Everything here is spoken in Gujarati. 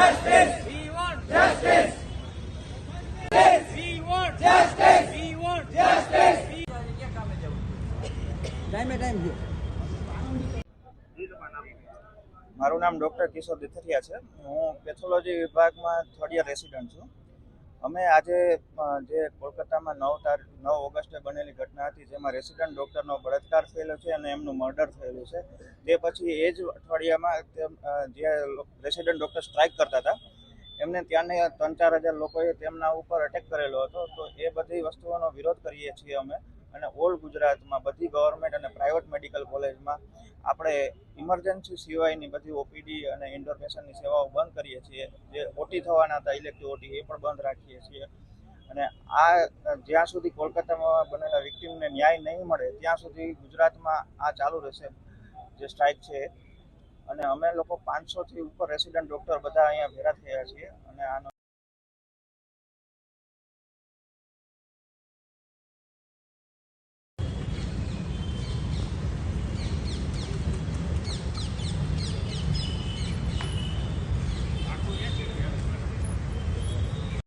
Justice! We want justice! We want justice! We want justice! ટાઈમે ટાઈમ ગયો મારું નામ ડૉક્ટર કિશોર દેથરિયા છે હું પેથોલોજી વિભાગમાં થર્ડ યર રેસિડન્ટ છું અમે આજે જે કોલકાતામાં નવ તારીખ, નવ ઓગસ્ટે બનેલી ઘટના હતી, જેમાં રેસિડન્ટ ડૉક્ટરનો બળાત્કાર થયેલો છે અને એમનું મર્ડર થયેલું છે. તે પછી એ જ અઠવાડિયામાં જે રેસિડન્ટ ડૉક્ટર સ્ટ્રાઇક કરતા હતા, એમને ત્યાંને ત્રણ ચાર હજાર લોકોએ તેમના ઉપર અટેક કરેલો હતો. તો એ બધી વસ્તુઓનો વિરોધ કરીએ છીએ અમે. અને ઓલ ગુજરાતમાં બધી ગવર્મેન્ટ અને પ્રાઇવેટ મેડિકલ કોલેજમાં આપણે ઇમરજન્સી સિવાયની બધી ઓપીડી અને ઇન્ડોર પેશન્ટની સેવાઓ બંધ કરીએ છીએ. જે ઓટી થવાના હતા ઇલેક્ટિવ ઓટી એ પણ બંધ રાખીએ છીએ. અને આ, જ્યાં સુધી કોલકાતામાં બનેલા વિક્ટીમને ન્યાય નહીં મળે, ત્યાં સુધી ગુજરાતમાં આ ચાલુ રહેશે, જે સ્ટ્રાઇક છે. અને અમે લોકો પાંચસોથી ઉપર રેસિડન્ટ ડૉક્ટર બધા અહીંયા ભેગા થયા છીએ અને આનો